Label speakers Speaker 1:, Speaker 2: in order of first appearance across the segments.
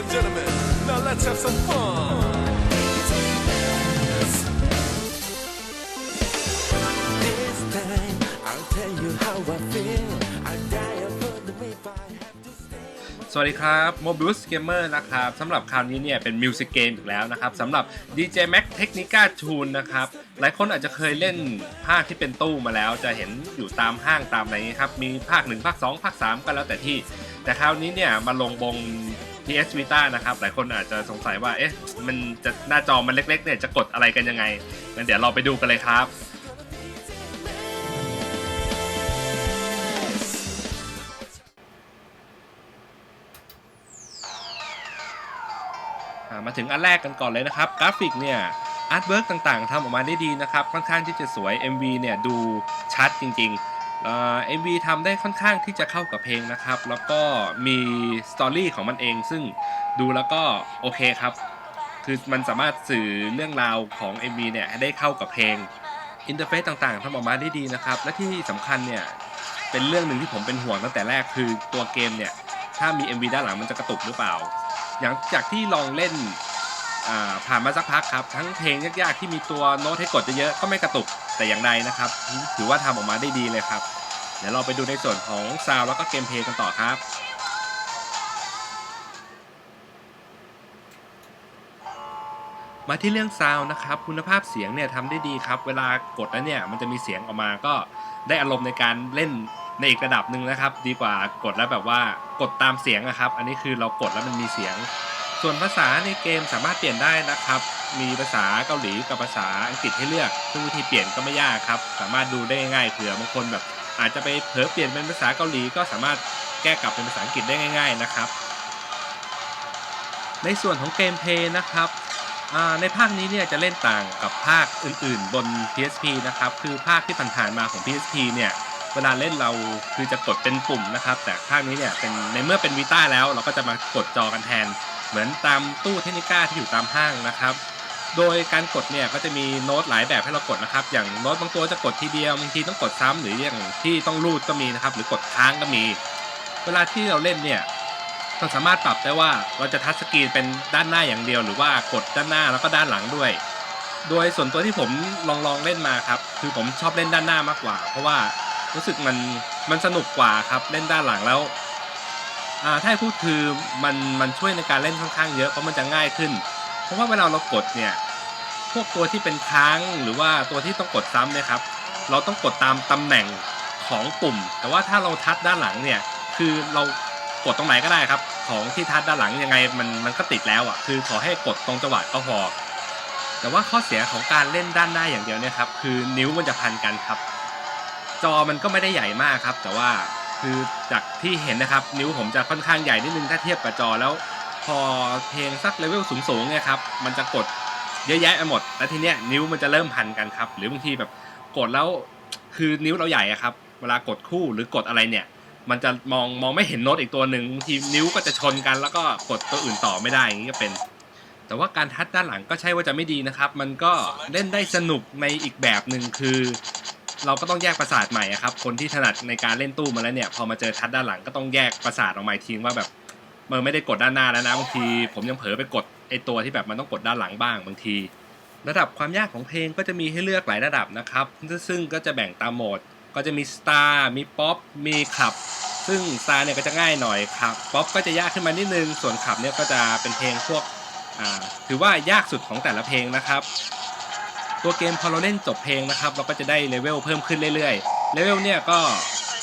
Speaker 1: and gentlemen, now let's have some fun.
Speaker 2: This time I'll tell you how I feel. I die for the way if I have to stay.
Speaker 3: สวัสดีครับ Mobius Gamer นะครับสำหรับคราวนี้เนี่ยเป็นมิวสิกเกมอีกแล้วนะครับสำหรับ DJ Max Technica Tune นะครับ หลายคนอาจจะเคยเล่นภาคที่เป็นตู้มาแล้ว จะเห็นอยู่ตามห้างตามอะไรนี้ครับ มีภาค 1 ภาค 2 ภาค 3 ก็แล้วแต่ที่ แต่คราวนี้เนี่ยมาลงบง PS Vita นะครับ หลายคนอาจจะสงสัยว่า เอ๊ะ มันจะหน้าจอมันเล็กๆ เนี่ย จะกดอะไรกันยังไง งั้นเดี๋ยวเราไปดูกันเลยครับ มาถึงอันแรกกันก่อนเลยนะครับ กราฟิกเนี่ยอาร์ตเวิร์กต่างๆทำออกมาได้ดีนะครับ ค่อนข้างที่จะสวย MV เนี่ย ดูชัดจริงๆ เอ่อ MV ทำได้ค่อนข้างที่จะเข้ากับเพลงนะครับ แล้วก็มีสตอรี่ของมันเองซึ่งดูแล้วก็โอเคครับ คือมันสามารถสื่อเรื่องราวของ MV เนี่ยได้เข้ากับเพลงอินเทอร์เฟซต่างๆทำออกมาได้ดีนะครับ และที่สำคัญเนี่ยเป็นเรื่องหนึ่งที่ผมเป็นห่วงตั้งแต่แรกคือตัวเกมเนี่ยถ้ามี MV ด้านหลังมันจะกระตุกหรือเปล่า อย่างจากที่ลองเล่นผ่านมาสักพักครับ ทั้งเพลงยากๆที่มีตัวโน้ตให้กดเยอะๆก็ไม่กระตุก แต่อย่างใดนะครับ ถือว่าทำออกมาได้ดีเลยครับ เดี๋ยวเราไปดูในส่วนของซาวแล้วก็เกมเพลย์กันต่อครับมาที่เรื่องซาวนะครับคุณภาพเสียงเนี่ยทำได้ดีครับ เวลากดแล้วเนี่ยมันจะมีเสียงออกมาก็ได้อารมณ์ในการเล่นในอีกระดับหนึ่งนะครับ ดีกว่ากดแล้วแบบว่ากดตามเสียงนะครับ อันนี้คือเรากดแล้วมันมีเสียง ส่วนภาษาในเกมสามารถเปลี่ยนได้นะครับ มีภาษาเกาหลีกับภาษาอังกฤษให้เลือกซึ่งวิธีเปลี่ยนก็ไม่ยากครับ สามารถดูได้ง่ายเผื่อบางคนแบบ อาจจะไปเผลอเปลี่ยนเป็นภาษาเกาหลีก็สามารถแก้กลับเป็นภาษาอังกฤษได้ง่าย ๆนะครับ ในส่วนของเกมเพลย์นะครับในภาคนี้เนี่ยจะเล่นต่างกับภาคอื่นๆ บน PSP นะครับ คือภาคที่ผ่านๆมาของ PSP เนี่ย เวลาเล่นเราคือจะกดเป็นปุ่มนะครับ แต่ภาคนี้เนี่ยเป็นในเมื่อเป็นวีต้าแล้ว เราก็จะมากดจอกันแทน เหมือนตามตู้เทคนิก้าที่อยู่ตามห้างนะครับ โดยการกดเนี่ยก็จะมีโน้ตหลายแบบให้เรากดนะครับ อย่างโน้ตบางตัวจะกดทีเดียวบางทีต้องกดซ้ำหรืออย่างที่ต้องรูดก็มีนะครับ หรือกดค้างก็มี เวลาที่เราเล่นเนี่ยเราสามารถปรับได้ว่าเราจะทัชสกรีนเป็นด้านหน้าอย่างเดียว หรือว่ากดด้านหน้าแล้วก็ด้านหลังด้วย โดยส่วนตัวที่ผมลองลองเล่นมาครับ คือผมชอบเล่นด้านหน้ามากกว่า เพราะว่า รู้สึกมันมันสนุกกว่าครับเล่นด้านหลังแล้วอ่าถ้าพูดคือมันมันช่วยในการเล่นค่อนข้างเยอะเพราะมันจะง่ายขึ้น เพราะว่าเวลาเรากดเนี่ยพวกตัวที่เป็นค้างหรือว่าตัวที่ต้องกดซ้ำเนะครับ เราต้องกดตามตำแหน่งของปุ่ม แต่ว่าถ้าเราทัดด้านหลังเนี่ยคือเรากดตรงไหนก็ได้ครับ ของที่ทัดด้านหลังยังไงมันมันก็ติดแล้วอะคือขอให้กดตรงจังหวะก็พอแต่ว่าข้อเสียของการเล่นด้านหน้าอย่างเดียวเนี่ยครับคือนิ้วมันจะพันกันครับ จอมันก็ไม่ได้ใหญ่มากครับ แต่ว่าคือจากที่เห็นนะครับ นิ้วผมจะค่อนข้างใหญ่นิดนึงถ้าเทียบกับจอแล้ว พอเพลงสักเลเวลสูงๆเนี่ยครับมันจะกดเยอะแยะไปหมด แล้วทีเนี้ยนิ้วมันจะเริ่มพันกันครับ หรือบางทีแบบกดแล้วคือนิ้วเราใหญ่อะครับ เวลากดคู่หรือกดอะไรเนี่ย มันจะมองมองไม่เห็นโน้ตอีกตัวหนึ่งบางทีนิ้วก็จะชนกัน แล้วก็กดตัวอื่นต่อไม่ได้อย่างนี้ก็เป็น แต่ว่าการทัดด้านหลังก็ใช่ว่าจะไม่ดีนะครับ มันก็เล่นได้สนุกในอีกแบบหนึ่งคือ เราก็ต้องแยกประสาทใหม่อะครับ คนที่ถนัดในการเล่นตู้มาแล้วเนี่ย พอมาเจอทัดด้านหลังก็ต้องแยกประสาทออกมาอีกทีว่าแบบมันไม่ได้กดด้านหน้าแล้วนะบางที ผมยังเผลอไปกดไอตัวที่แบบมันต้องกดด้านหลังบ้างบางที ระดับความยากของเพลงก็จะมีให้เลือกหลายระดับนะครับ ซึ่งก็จะแบ่งตามโหมด ก็จะมีสตาร์มีป๊อปมีขับ ซึ่งสตาร์เนี่ยก็จะง่ายหน่อยครับป๊อปก็จะยากขึ้นมานิดนึงส่วนขับเนี่ยก็จะเป็นเพลงพวกถือว่ายากสุดของแต่ละเพลงนะครับ ตัวเกมพอเราเล่นจบเพลงนะครับ เราก็จะได้เลเวลเพิ่มขึ้นเรื่อยๆ เลเวลเนี่ยก็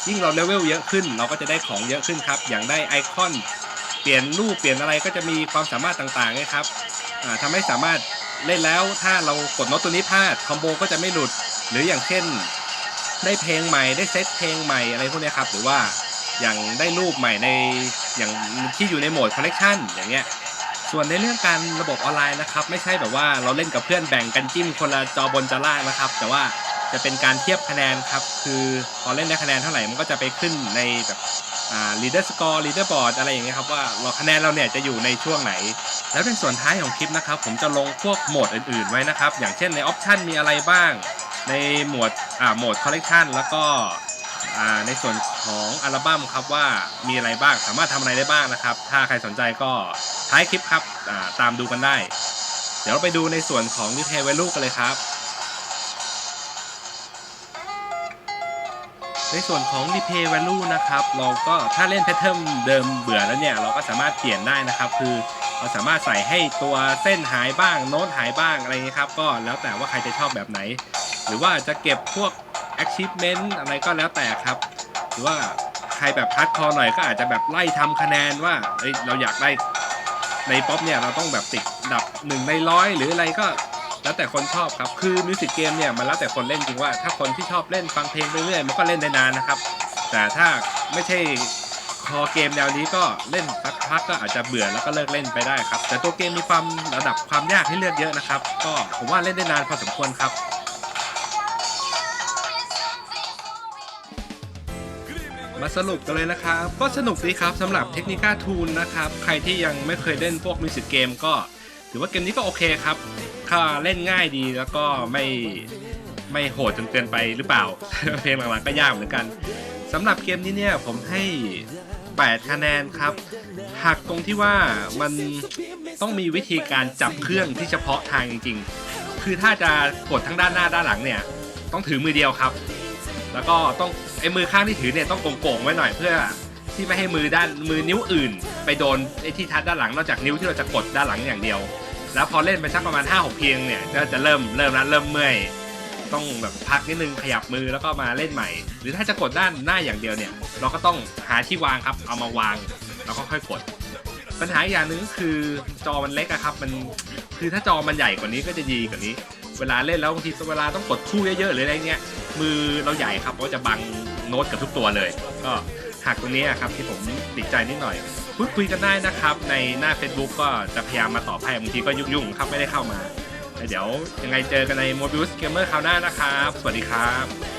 Speaker 3: ยิ่งเราเลเวลเยอะขึ้น เราก็จะได้ของเยอะขึ้นครับ อย่างได้ไอคอน เปลี่ยนรูปเปลี่ยนอะไรก็จะมีความสามารถต่างๆนะครับอ่าทำให้สามารถเล่นแล้วถ้าเรากดโน้ตตัวนี้พลาดคอมโบก็จะไม่หลุด หรืออย่างเช่น ได้เพลงใหม่ได้เซตเพลงใหม่อะไรพวกนี้ครับ หรือว่าอย่างได้รูปใหม่ในอย่างที่อยู่ในโหมดคอลเลกชันอย่างเงี้ย ส่วนในเรื่องการระบบออนไลน์นะครับ ไม่ใช่แบบว่าเราเล่นกับเพื่อนแบ่งกันจิ้มคนละจอบนจอล่างนะครับ แต่ว่าจะเป็นการเทียบคะแนนครับ คือพอเล่นได้คะแนนเท่าไหร่มันก็จะไปขึ้นในแบบอ่า leader score leader board อะไรอย่างเงี้ยครับว่าเราคะแนนเราเนี่ยจะอยู่ในช่วงไหน แล้วในส่วนท้ายของคลิปนะครับ ผมจะลงพวกโหมดอื่นๆไว้นะครับ อย่างเช่นในออปชันมีอะไรบ้าง ในหมวดอ่าโหมดคอลเลกชันแล้วก็ ในส่วนของอัลบั้มครับว่ามีอะไรบ้างสามารถทำอะไรได้บ้างนะครับ ถ้าใครสนใจก็ท้ายคลิปครับาตามดูกันได้ เดี๋ยวเราไปดูในส่วนของ Replay Value กันเลยครับ ในส่วนของ Replay Value นะครับ เราก็ถ้าเล่นแพทเทิร์นเดิมเบื่อแล้วเนี่ย เราก็สามารถเปลี่ยนได้นะครับ คือเราสามารถใส่ให้ตัวเส้นหายบ้าง โน้ตหายบ้างอะไรเงี้ยครับ ก็แล้วแต่ว่าใครจะชอบแบบไหน หรือว่าจะเก็บพวก achievement อะไรก็แล้วแต่ครับ หรือว่าใครแบบฮาร์ดคอหน่อยก็อาจจะแบบไล่ทำคะแนนว่าเอ้ยเราอยากได้ในป๊อปเนี่ยเราต้องแบบติดดับหนึ่งในร้อยหรืออะไรก็แล้วแต่คนชอบครับ คือมิวสิกเกมเนี่ยมันแล้วแต่คนเล่นจริงว่า ถ้าคนที่ชอบเล่นฟังเพลงไปเรื่อยมันก็เล่นได้นานนะครับ แต่ถ้าไม่ใช่คอเกมแนวนี้ก็เล่นสักพักก็อาจจะเบื่อแล้วก็เลิกเล่นไปได้ครับ แต่ตัวเกมมีความระดับความยากให้เลือกเยอะนะครับ ก็ผมว่าเล่นได้นานพอสมควรครับ มาสรุปกันเลยนะครับ ก็สนุกดีครับสำหรับเทคนิก้าทูนนะครับ ใครที่ยังไม่เคยเล่นพวกมิวสิกเกมก็ ถือว่าเกมนี้ก็โอเคครับค่าเล่นง่ายดีแล้วก็ไม่ไม่โหดจนเกินไปหรือเปล่า เพลงหลังๆก็ยากเหมือนกันสำหรับเกมนี้เนี่ยผมให้ 8 คะแนนครับ หักตรงที่ว่ามันต้องมีวิธีการจับเครื่องที่เฉพาะทางจริงๆ คือถ้าจะกดทั้งด้านหน้าด้านหลังเนี่ย ต้องถือมือเดียวครับ แล้วก็ต้องไอ้มือข้างที่ถือเนี่ยต้องโก่งๆไว้หน่อยเพื่อที่ไม่ให้มือด้านมือนิ้วอื่น ไปโดนไอ้ที่ทัดด้านหลังนอกจากนิ้วที่เราจะกดด้านหลังอย่างเดียว แล้วพอเล่นไปสักประมาณ 5 6 เพียงเนี่ยก็จะเริ่มเริ่มแล้วเริ่มเมื่อยต้องแบบพักนิดนึงขยับมือแล้วก็มาเล่นใหม่ หรือถ้าจะกดด้านหน้าอย่างเดียวเนี่ย เราก็ต้องหาที่วางครับเอามาวางแล้วก็ค่อยกด ปัญหาอย่างหนึ่งคือจอมันเล็กอะครับมันคือถ้าจอมันใหญ่กว่านี้ก็จะดีกว่านี้ เวลาเล่นแล้วบางทีเวลาต้องกดคู่เยอะๆหรืออะไรเงี้ยมือเราใหญ่ครับก็จะบังโน้ตกับทุกตัวเลย ก็หักตรงนี้ครับที่ผมติดใจนิดหน่อยพูดคุยกันได้นะครับ ในหน้า Facebook ก็จะพยายามมาตอบให้บางทีก็ยุ่งๆครับไม่ได้เข้ามา เดี๋ยวยังไงเจอกันใน Mobius Gamer คราวหน้านะครับ สวัสดีครับ